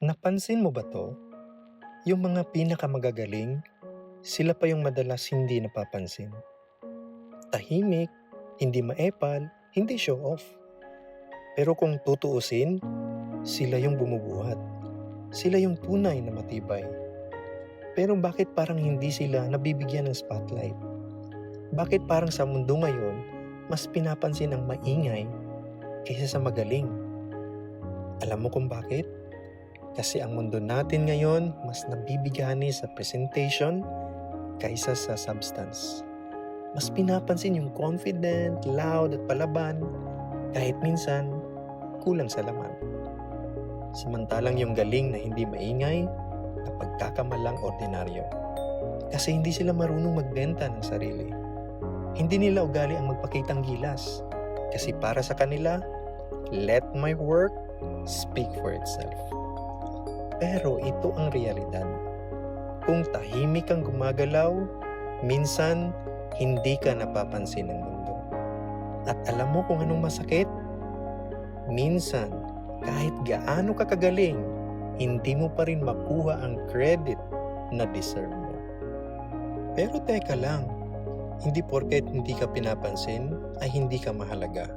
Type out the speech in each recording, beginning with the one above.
Napansin mo ba to? Yung mga pinakamagagaling, sila pa yung madalas hindi napapansin. Tahimik, hindi maepal, hindi show off. Pero kung tutuusin, sila yung bumubuhat. Sila yung tunay na matibay. Pero bakit parang hindi sila nabibigyan ng spotlight? Bakit parang sa mundo ngayon, mas pinapansin ang maingay kaysa sa magaling? Alam mo kung bakit? Kasi ang mundo natin ngayon mas nabibigani sa presentation kaysa sa substance. Mas pinapansin yung confident, loud at palaban kahit minsan kulang sa laman. Samantalang yung galing na hindi maingay na pagkakamalang ordinaryo. Kasi hindi sila marunong magbenta ng sarili. Hindi nila ugali ang magpakitang gilas. Kasi para sa kanila, let my work speak for itself. Pero ito ang realidad. Kung tahimik kang gumagalaw, minsan hindi ka napapansin ng mundo. At alam mo kung anong masakit? Minsan, kahit gaano ka kagaling, hindi mo pa rin makuha ang credit na deserve mo. Pero teka lang, hindi porket hindi ka pinapansin ay hindi ka mahalaga.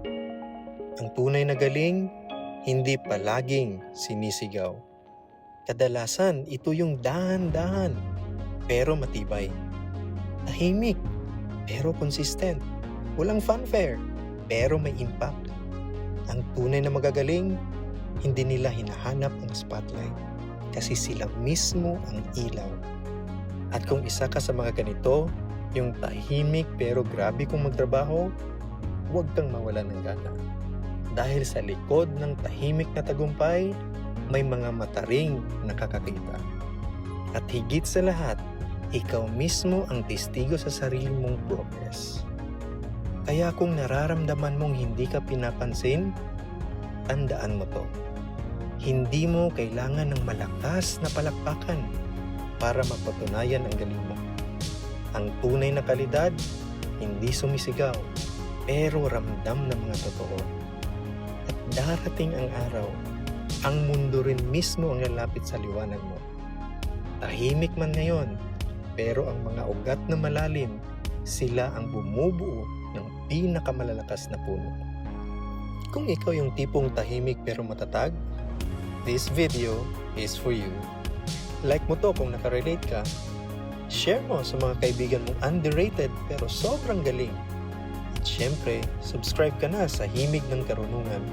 Ang tunay na galing, hindi palaging sinisigaw. Kadalasan, ito yung dahan-dahan, pero matibay. Tahimik, pero consistent. Walang fanfare, pero may impact. Ang tunay na magagaling, hindi nila hinahanap ang spotlight kasi sila mismo ang ilaw. At kung isa ka sa mga ganito, yung tahimik pero grabe kung magtrabaho, huwag kang mawala ng gana. Dahil sa likod ng tahimik na tagumpay, may mga mataring nakakakita. At higit sa lahat, ikaw mismo ang testigo sa sarili mong progress. Kaya kung nararamdaman mong hindi ka pinapansin, tandaan mo to. Hindi mo kailangan ng malakas na palakpakan para mapatunayan ang galing mo. Ang tunay na kalidad, hindi sumisigaw, pero ramdam ng mga totoo. At darating ang araw, ang mundo rin mismo ang lalapit sa liwanag mo. Tahimik man ngayon, pero ang mga ugat na malalim, sila ang bumubuo ng pinakamalalakas na puno. Kung ikaw yung tipong tahimik pero matatag, this video is for you. Like mo to kung nakarelate ka, share mo sa mga kaibigan mong underrated pero sobrang galing. At syempre, subscribe ka na sa Himig ng Karunungan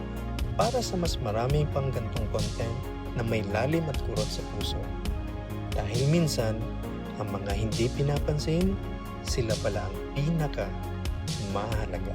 para sa mas maraming pang gantong content na may lalim at kurot sa puso. Dahil minsan, ang mga hindi pinapansin, sila pala ang pinaka mahalaga.